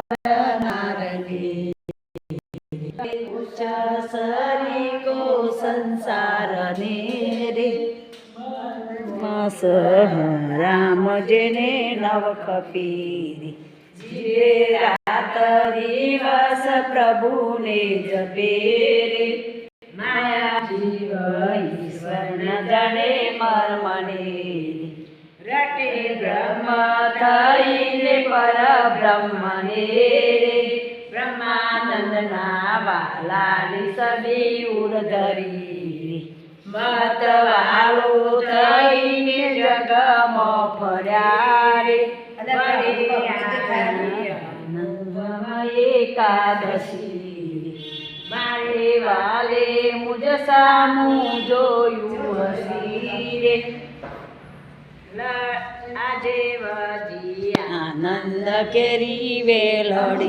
करणारले सरी को संसार ने रे राम जेने नव कपीरी. जीवे रात दिवस प्रभुने जपे रे माया जीव ईश्वर न जाणे मर्मने रटे ब्रह्म थईने पर બ્રહ્મને બ્રહ્માનંદના વાલાની સબી ઉરધરી મતવાળો થઈને જગમાં ફર્યા એકાદશી મારે વાલે મુજ સામું જોયું હસી આજે વજી ஆனந்த கெரி வேலாடி